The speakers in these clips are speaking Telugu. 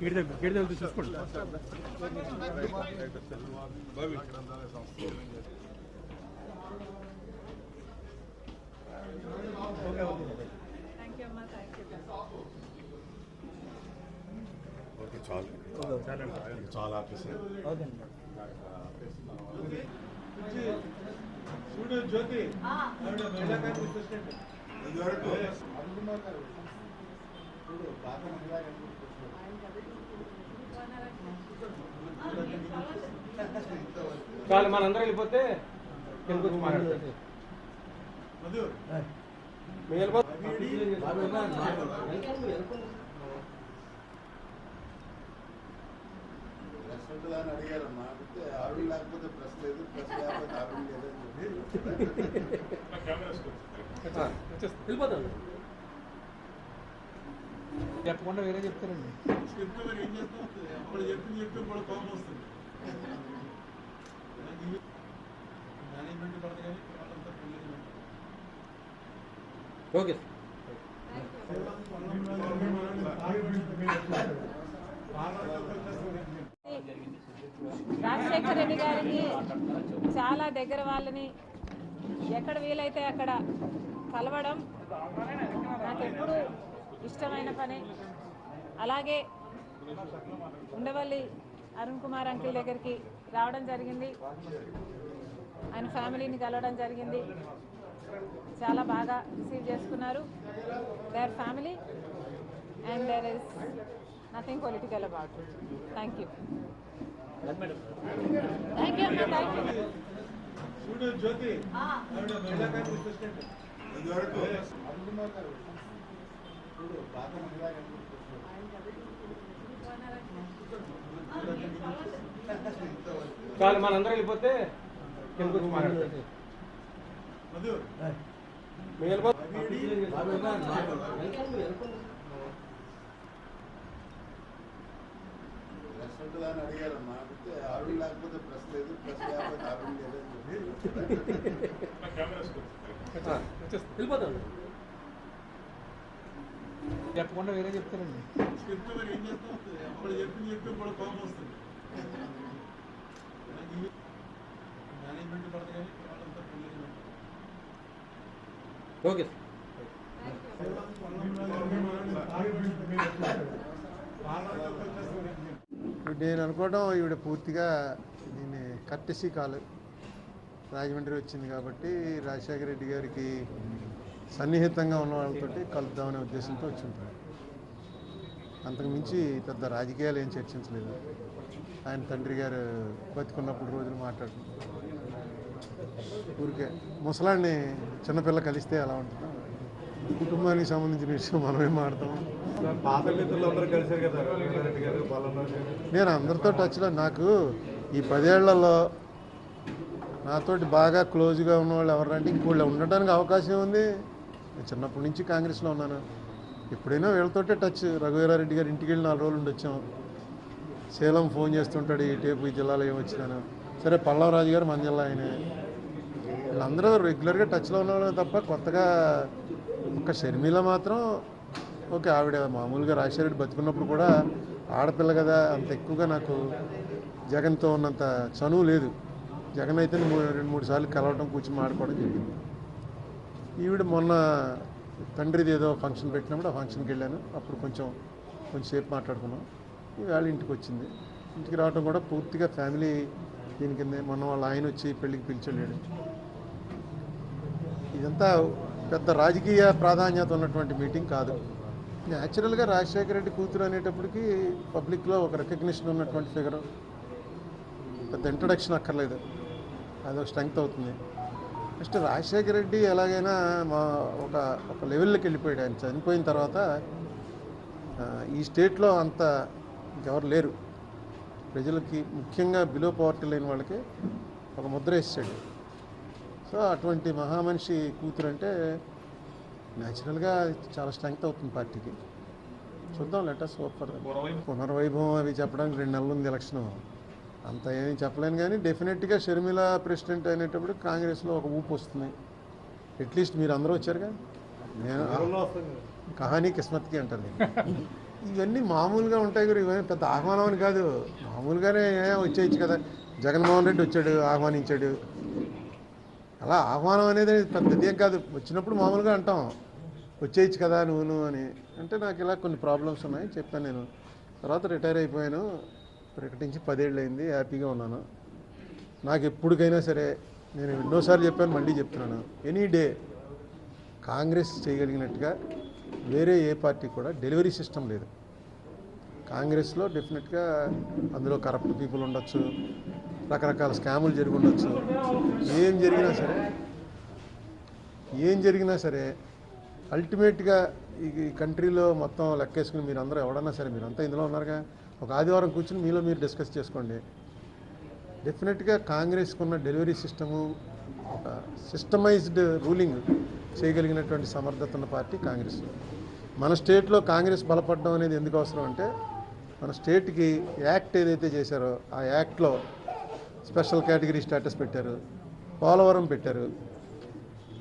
గేట్ దగ్గర గేట్ దగ్గర చూసుకోండి గ్రంథాలయ సంస్థ థ్యాంక్ యూ అమ్మా థ్యాంక్ యూ ఓకే చాలు చాలా ఆపేసి చూడు జ్యోతి ఆవిడ మహిళా కాంగ్రెస్ ప్రెసిడెంట్ ఇదివరకు చాలు మనందరం వెళ్ళిపోతే వెళ్ళిపోతే ప్రెస్ ఉంటుందని అడిగారమ్మా. అంటే ఆవిడ లేకపోతే ప్రెస్ లేదు ప్రెస్ లేకపోతే ఆవిడ లేదని చెప్పి. వెళ్ళిపోతాను చెప్పకుండా వేరే చెప్తారండి చెప్తే మరి ఏం చేస్తాం అప్పుడు చెప్పింది చెప్పి ఇప్పుడు కోపం వస్తుంది మేనేజ్మెంట్ పడదు కానీ వాళ్ళంతా మేనేజ్మెంట్ ఓకే రాజశేఖర రెడ్డి గారికి చాలా దగ్గర వాళ్ళని ఎక్కడ వీలైతే అక్కడ కలవడం ఇష్టమైన పని. అలాగే ఉండవల్లి అరుణ్ కుమార్ అంకిల్ దగ్గరికి రావడం జరిగింది. ఆయన ఫ్యామిలీని కలవడం జరిగింది. చాలా బాగా రిసీవ్ చేసుకున్నారు. Their family and there is nothing political about thank you thank you thank you చూడు జ్యోతి. కాంగ్రెస్ ప్రెసిడెంట్ ఇదివరకు అరుణ్కుమార్ గారు చూడు పాత మహిళా కాంగ్రెస్ చాలు మనందరం వెళ్ళిపోతే ప్రెస్ ఉంటుందని అడిగారమ్మా ఆవిడ లేకపోతే ప్రెస్ లేదు ప్రెస్ లేకపోతే ఆవిడ లేదని చెప్పి వెళ్ళిపోతాను చెప్పకుండా వేరే చెప్తారండి. చెప్తే మరి ఏం చేస్తాం అప్పుడు చెప్పింది చెప్పి ఇప్పుడు కోపం వస్తుంది. మేనేజ్మెంట్ పడదు కానీ వాళ్ళంతా మేనేజ్మెంట్ ఓకే నేను అనుకోవడం ఈవిడ పూర్తిగా దీన్ని కట్టెసి కాలు. రాజమండ్రి వచ్చింది కాబట్టి రాజశేఖర రెడ్డి గారికి సన్నిహితంగా ఉన్న వాళ్ళతోటి కలుద్దామనే ఉద్దేశంతో వచ్చి ఉంటాడు అంతకు మించి పెద్ద రాజకీయాలు ఏం చర్చించలేదు. ఆయన తండ్రి గారు బతికున్నప్పుడు రోజులు మాట్లాడుకుంటారు ఊరికే ముసలాన్ని చిన్నపిల్ల కలిస్తే ఎలా ఉంటుందో. కుటుంబానికి సంబంధించిన విషయం మనమేం మాడతాం నేను అందరితో టచ్లో నాకు ఈ పదేళ్ళలో నాతోటి బాగా క్లోజ్గా ఉన్నవాళ్ళు ఎవరంటే ఇంకోళ్ళు ఉండడానికి అవకాశం ఉంది. నేను చిన్నప్పటి నుంచి కాంగ్రెస్లో ఉన్నాను. ఎప్పుడైనా వీళ్ళతోటే టచ్ రఘువీరారెడ్డి గారి ఇంటికి వెళ్ళి నాలుగు రోజులు ఉండొచ్చాం. సేలం ఫోన్ చేస్తుంటాడు ఈ టేపు ఈ జిల్లాలో ఏమొచ్చినాను సరే పల్లవరాజు గారు మన జిల్లా ఆయనే. వీళ్ళందరూ రెగ్యులర్గా టచ్లో ఉన్నవాళ్ళు తప్ప కొత్తగా ఒక షర్మిల మాత్రం ఓకే ఆవిడ మామూలుగా రాజశేఖరెడ్డి బతుకున్నప్పుడు కూడా ఆడపిల్ల కదా అంత ఎక్కువగా నాకు జగన్తో ఉన్నంత చనువు లేదు. జగన్ అయితే మూడు రెండు మూడు సార్లు కలవడం కూర్చొని మాడుకోవడం జరిగింది. ఈవిడ మొన్న తండ్రిది ఏదో ఫంక్షన్ పెట్టినప్పుడు ఆ ఫంక్షన్కి వెళ్ళాను. అప్పుడు కొంచెం కొంచెంసేపు మాట్లాడుకున్నాం. ఈవేళ ఇంటికి వచ్చింది. ఇంటికి రావడం కూడా పూర్తిగా ఫ్యామిలీ దీని కింద మొన్న వాళ్ళ ఆయన వచ్చి పెళ్ళికి పిలిచలేడు ఇదంతా పెద్ద రాజకీయ ప్రాధాన్యత ఉన్నటువంటి మీటింగ్ కాదు. న్యాచురల్గా రాజశేఖర రెడ్డి కూతురు అనేటప్పటికి పబ్లిక్లో ఒక రికగ్నిషన్ ఉన్నటువంటి ఫిగర్. పెద్ద ఇంట్రడక్షన్ అక్కర్లేదు. అదొక స్ట్రెంగ్త్ అవుతుంది. నెక్స్ట్ రాజశేఖర రెడ్డి ఎలాగైనా మా ఒక ఒక లెవెల్లోకి వెళ్ళిపోయాడు. ఆయన చనిపోయిన తర్వాత ఈ స్టేట్లో అంత ఎవరు లేరు. ప్రజలకి ముఖ్యంగా బిలో పవర్టీ లేని వాళ్ళకి ఒక ముద్ర వేసాడు. సో అటువంటి మహామనిషి కూతురు అంటే న్యాచురల్గా చాలా స్ట్రెంగ్త్ అవుతుంది పార్టీకి. చూద్దాం లెటర్స్ సూపర్ పునర్వైభవం అవి చెప్పడానికి రెండు నెలలు ఉంది ఎలక్షన్. అంత ఏమీ చెప్పలేను కానీ డెఫినెట్గా షర్మిల ప్రెసిడెంట్ అయినప్పుడు కాంగ్రెస్లో ఒక ఊపు వస్తుంది. అట్లీస్ట్ మీరు అందరూ వచ్చారుగా నేను. కహానీ కిస్మత్కి అంటారు దీన్ని. ఇవన్నీ మామూలుగా ఉంటాయి గురు ఇవన్నీ పెద్ద ఆహ్వానం అని కాదు. మామూలుగానే ఏ వచ్చేయచ్చు కదా. జగన్మోహన్ రెడ్డి వచ్చాడు ఆహ్వానించాడు. అలా ఆహ్వానం అనేది పెద్దది ఏం కాదు. వచ్చినప్పుడు మామూలుగా అంటాం. వచ్చేయచ్చు కదా నువ్వు నువ్వు అని. అంటే నాకు ఇలా కొన్ని ప్రాబ్లమ్స్ ఉన్నాయి చెప్పాను నేను. తర్వాత రిటైర్ అయిపోయాను. ప్రకటించి పదేళ్ళు అయింది హ్యాపీగా ఉన్నాను. నాకు ఎప్పటికైనా సరే నేను ఎన్నోసార్లు చెప్పాను మళ్ళీ చెప్తున్నాను. ఎనీ డే కాంగ్రెస్ చేయగలిగినట్టుగా వేరే ఏ పార్టీ కూడా డెలివరీ సిస్టమ్ లేదు. కాంగ్రెస్లో డెఫినెట్గా అందులో కరప్ట్ పీపుల్ ఉండొచ్చు రకరకాల స్కాములు జరిగి ఉండొచ్చు. ఏం జరిగినా సరే ఏం జరిగినా సరే అల్టిమేట్గా ఈ కంట్రీలో మొత్తం లెక్కేసుకుని మీరు అందరూ ఎవడన్నా సరే మీరంతా ఇందులో ఉన్నారుగా. ఒక ఆదివారం కూర్చుని మీలో మీరు డిస్కస్ చేసుకోండి. డెఫినెట్గా కాంగ్రెస్కి ఉన్న డెలివరీ సిస్టము ఒక సిస్టమైజ్డ్ రూలింగ్ చేయగలిగినటువంటి సమర్థత ఉన్న పార్టీ కాంగ్రెస్. మన స్టేట్లో కాంగ్రెస్ బలపడడం అనేది ఎందుకు అవసరం అంటే మన స్టేట్కి యాక్ట్ ఏదైతే చేశారో ఆ యాక్ట్లో స్పెషల్ కేటగిరీ స్టేటస్ పెట్టారు పోలవరం పెట్టారు.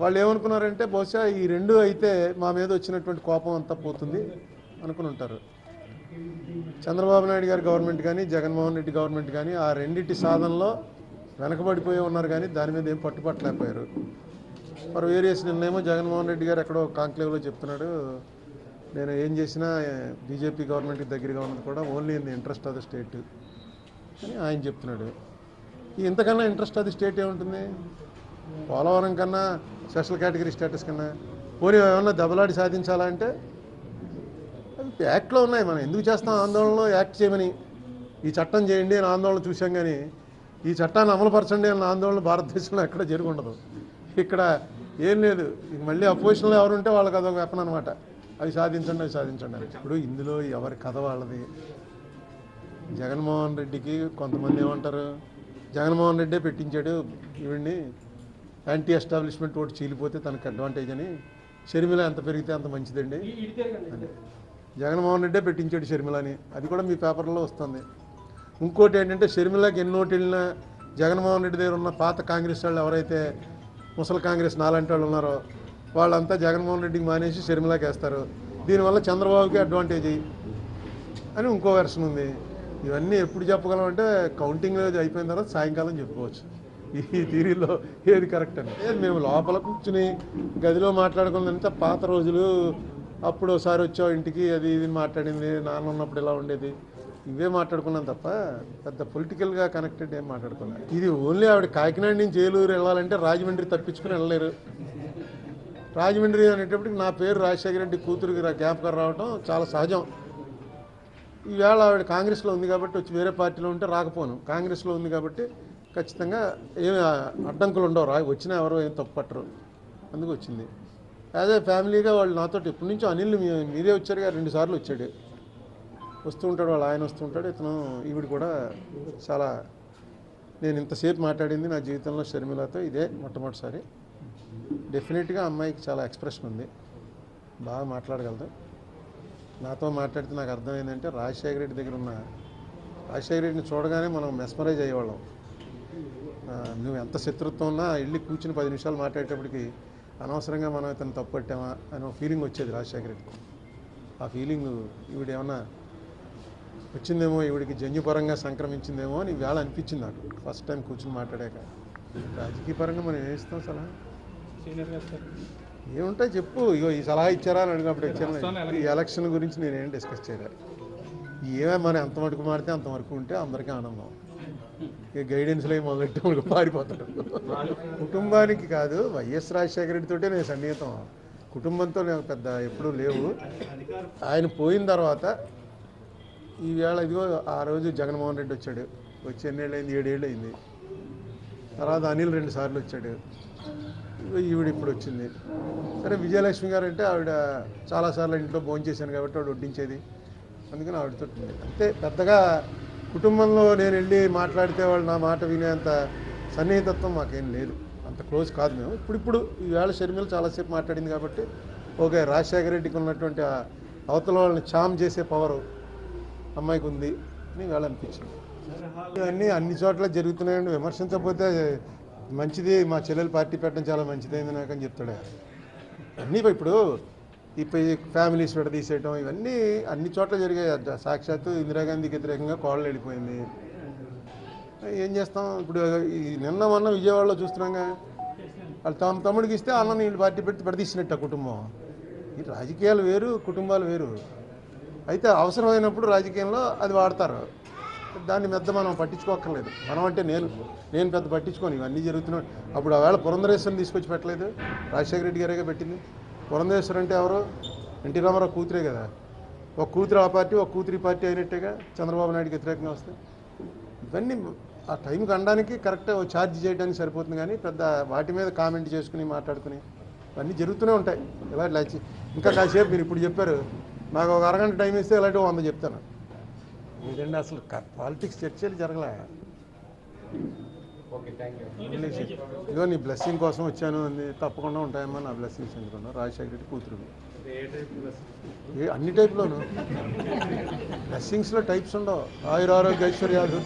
వాళ్ళు ఏమనుకున్నారంటే బహుశా ఈ రెండు అయితే మా మీద వచ్చినటువంటి కోపం అంతా పోతుంది అనుకుని ఉంటారు. చంద్రబాబు నాయుడు గారి గవర్నమెంట్ కానీ జగన్మోహన్ రెడ్డి గవర్నమెంట్ కానీ ఆ రెండింటి సాధనలో వెనకబడిపోయి ఉన్నారు కానీ దాని మీద ఏం పట్టుపట్టలేకపోయారు. మరి వేరియస్ నిన్నేమో జగన్మోహన్ రెడ్డి గారు ఎక్కడో కాంక్లేవ్లో చెప్తున్నాడు నేను ఏం చేసినా బీజేపీ గవర్నమెంట్కి దగ్గరగా ఉన్నది కూడా only in the interest of the state అని ఆయన చెప్తున్నాడు. ఇంతకన్నా ఇంట్రెస్ట్ ఆఫ్ ది స్టేట్ ఏముంటుంది? పోలవరం కన్నా స్పెషల్ కేటగిరీ స్టేటస్ కన్నా పోనీ ఏమన్నా దెబ్బలాడి సాధించాలా అంటే యాక్ట్లో ఉన్నాయి మనం. ఎందుకు చేస్తాం ఆందోళనలో? యాక్ట్ చేయమని. ఈ చట్టం చేయండి అని ఆందోళన చూసాం కానీ ఈ చట్టాన్ని అమలుపరచండి అన్న ఆందోళన భారతదేశంలో ఎక్కడ జరిగి ఉండదు ఇక్కడ ఏం లేదు. ఇక మళ్ళీ అపోజిషన్లో ఎవరుంటే వాళ్ళకి అదొక వెపన్ అనమాట అవి సాధించండి అవి సాధించండి ఇప్పుడు ఇందులో ఎవరి కథ వాళ్ళది? జగన్మోహన్ రెడ్డికి కొంతమంది ఏమంటారు? జగన్మోహన్ రెడ్డే పెట్టించాడు. ఈవిడ్ని యాంటీ ఎస్టాబ్లిష్మెంట్ ఓటు చీలిపోతే తనకు అడ్వాంటేజ్ అని. షర్మిల ఎంత పెరిగితే అంత మంచిదండి. జగన్మోహన్ రెడ్డే పెట్టించాడు షర్మిలని. అది కూడా మీ పేపర్లో వస్తుంది. ఇంకోటి ఏంటంటే షర్మిలకి ఎన్నోటి వెళ్ళినా జగన్మోహన్ రెడ్డి దగ్గర ఉన్న పాత కాంగ్రెస్ వాళ్ళు ఎవరైతే ముసలి కాంగ్రెస్ నాలంటి వాళ్ళు ఉన్నారో వాళ్ళంతా జగన్మోహన్ రెడ్డికి మానేసి షర్మిలాకి వేస్తారు. దీనివల్ల చంద్రబాబుకి అడ్వాంటేజ్ అని ఇంకో వెర్షన్ ఉంది. ఇవన్నీ ఎప్పుడు చెప్పగలం అంటే కౌంటింగ్ అయిపోయిన తర్వాత సాయంకాలం చెప్పుకోవచ్చు. ఈ థీరీలో ఏది కరెక్ట్ అని. మేము లోపల కూర్చుని గదిలో మాట్లాడుకుందంతా పాత రోజులు అప్పుడు ఒకసారి వచ్చావు ఇంటికి అది ఇది మాట్లాడింది నాన్న ఉన్నప్పుడు ఇలా ఉండేది. ఇవే మాట్లాడుకున్నాం తప్ప పెద్ద పొలిటికల్గా కనెక్టెడ్ ఏం మాట్లాడుకోలేదు. ఇది ఓన్లీ ఆవిడ కాకినాడ నుంచి ఏలూరు వెళ్ళాలంటే రాజమండ్రి తప్పించుకుని వెళ్ళలేరు. రాజమండ్రి అనేటప్పటికి నా పేరు రాజశేఖర రెడ్డి కూతురికి రా- జ్ఞాపకం రావడం చాలా సహజం. ఈవేళ ఆవిడ కాంగ్రెస్లో ఉంది కాబట్టి వచ్చి వేరే పార్టీలో ఉంటే రాకపోను. కాంగ్రెస్లో ఉంది కాబట్టి ఖచ్చితంగా ఏమి అడ్డంకులు ఉండవు. రా వచ్చినా ఎవరు ఏం తప్పు పట్టరు. అందుకు వచ్చింది. యాజ్ ఏ ఫ్యామిలీగా వాళ్ళు నాతో ఇప్పటి నుంచి అనిల్ మీరే వచ్చారు కదా రెండు సార్లు వచ్చాడు. వస్తూ ఉంటాడు వాళ్ళు ఆయన వస్తూ ఉంటాడు. ఇతను ఈవిడ కూడా చాలా నేను ఇంతసేపు మాట్లాడింది నా జీవితంలో షర్మిలతో ఇదే మొట్టమొదటిసారి. డెఫినెట్గా అమ్మాయికి చాలా ఎక్స్ప్రెషన్ ఉంది. బాగా మాట్లాడగలదు. నాతో మాట్లాడితే నాకు అర్థమైందంటే రాజశేఖర రెడ్డి దగ్గర ఉన్న రాజశేఖర రెడ్డిని చూడగానే మనం మెస్మరైజ్ అయ్యేవాళ్ళం. నువ్వు ఎంత శత్రుత్వం ఉన్నా వెళ్ళి కూర్చుని పది నిమిషాలు మాట్లాడేటప్పటికి అనవసరంగా మనం ఇతను తప్పు పట్టామా అని ఒక ఫీలింగ్ వచ్చేది రాజశేఖర రెడ్డికి ఆ ఫీలింగ్ ఈవిడ ఏమన్నా వచ్చిందేమో ఈవిడికి జన్యుపరంగా సంక్రమించిందేమో అని వేళ అనిపించింది నాకు. ఫస్ట్ టైం కూర్చుని మాట్లాడాక. రాజకీయ పరంగా మనం ఏం ఇస్తాం సలహా? ఏముంటాయి చెప్పు. ఇగో ఈ సలహా ఇచ్చారా అని అడిగినప్పుడు ఇచ్చాను ఈ ఎలక్షన్ గురించి నేనేం డిస్కస్ చేయలేదు. ఏమే మనం ఎంత మటుకు మాడితే అంత వరకు ఉంటే అందరికీ ఆనందం. గైడెన్స్లో మొదలెట్టే మొదలెట్టి పారిపోతాడు కుటుంబానికి కాదు వైఎస్ రాజశేఖర రెడ్డితోటే నేను సన్నిహితం. కుటుంబంతో నేను పెద్ద ఎప్పుడూ లేవు. ఆయన పోయిన తర్వాత ఈవేళ ఇదిగో ఆ రోజు జగన్మోహన్ రెడ్డి వచ్చాడు. వచ్చి ఎన్నేళ్ళు అయింది ఏడేళ్ళు అయింది తర్వాత అనిల్ రెండు సార్లు వచ్చాడు. ఈవిడ ఇప్పుడు వచ్చింది. సరే విజయలక్ష్మి గారు అంటే ఆవిడ చాలాసార్లు ఇంట్లో భోజనం చేశాను కాబట్టి ఆవిడ వడ్డించేది. అందుకని ఆవిడతో అంతే పెద్దగా కుటుంబంలో నేను వెళ్ళి మాట్లాడితే వాళ్ళు నా మాట వినేంత సన్నిహితత్వం మాకేం లేదు. అంత క్లోజ్ కాదు మేము. ఇప్పుడిప్పుడు ఈవేళ షర్మిల చాలాసేపు మాట్లాడింది కాబట్టి ఓకే రాజశేఖర రెడ్డికి ఉన్నటువంటి అవతల వాళ్ళని చామ్ చేసే పవర్ అమ్మాయికి ఉంది అని వేళ అనిపించింది. ఇవన్నీ అన్ని చోట్ల జరుగుతున్నాయని విమర్శించకపోతే మంచిది మా చెల్లెలు పార్టీ పెట్టడం చాలా మంచిదైంది నాకు అని చెప్తాడు అన్నీ ఇప్పుడు ఇప్పుడు ఈ ఫ్యామిలీస్ విడదీసేయటం ఇవన్నీ అన్ని చోట్ల జరిగాయి. సాక్షాత్తు ఇందిరాగాంధీకి వ్యతిరేకంగా కోళ్ళు వెళ్ళిపోయింది. ఏం చేస్తాం? ఇప్పుడు ఈ నిన్న మొన్న విజయవాడలో చూస్తున్నాగా. వాళ్ళు తమ తమ్ముడికి ఇస్తే అన్న నీళ్ళు పార్టీ పెట్టి విడదీసినట్టు ఆ కుటుంబం. ఈ రాజకీయాలు వేరు కుటుంబాలు వేరు. అయితే అవసరమైనప్పుడు రాజకీయంలో అది వాడతారు. దాన్ని పెద్ద మనం పట్టించుకోక్కర్లేదు. మనం అంటే నేను నేను పెద్ద పట్టించుకోను. ఇవన్నీ జరుగుతున్నాయి. అప్పుడు ఆవేళ పురంధరేశ్వరం తీసుకొచ్చి పెట్టలేదు. రాజశేఖర రెడ్డి గారేగా పెట్టింది. పురంధరేశ్వరి అంటే ఎవరు? ఎన్టీ రామారావు కూతురే కదా. ఒక కూతురు ఆ పార్టీ ఒక కూతురి పార్టీ అయినట్టేగా చంద్రబాబు నాయుడుకి వ్యతిరేకంగా వస్తాయి ఇవన్నీ ఆ టైంకి అనడానికి కరెక్ట్ ఛార్జ్ చేయడానికి సరిపోతుంది కానీ పెద్ద వాటి మీద కామెంట్ చేసుకుని మాట్లాడుకుని ఇవన్నీ జరుగుతూనే ఉంటాయి. ఇలా ఇంకా కాసేపు మీరు ఇప్పుడు చెప్పారు. నాకు ఒక అరగంట టైం ఇస్తే ఇలాంటి వంద చెప్తాను. ఇదండి అసలు పాలిటిక్స్ చర్చలు జరగలే? ఇదిగో నీ బ్లెస్సింగ్ కోసం వచ్చాను. అంది తప్పకుండా ఉంటాయమ్మా నా బ్లెస్సింగ్స్ ఎందుకున్నా రాజశేఖర రెడ్డి కూతురు ఏ టైప్ బస్ ఏ అన్ని టైప్లోను. బ్లెస్సింగ్స్లో టైప్స్ ఉండవు. ఆయుర ఆరోగ్య ఐశ్వర్యాలు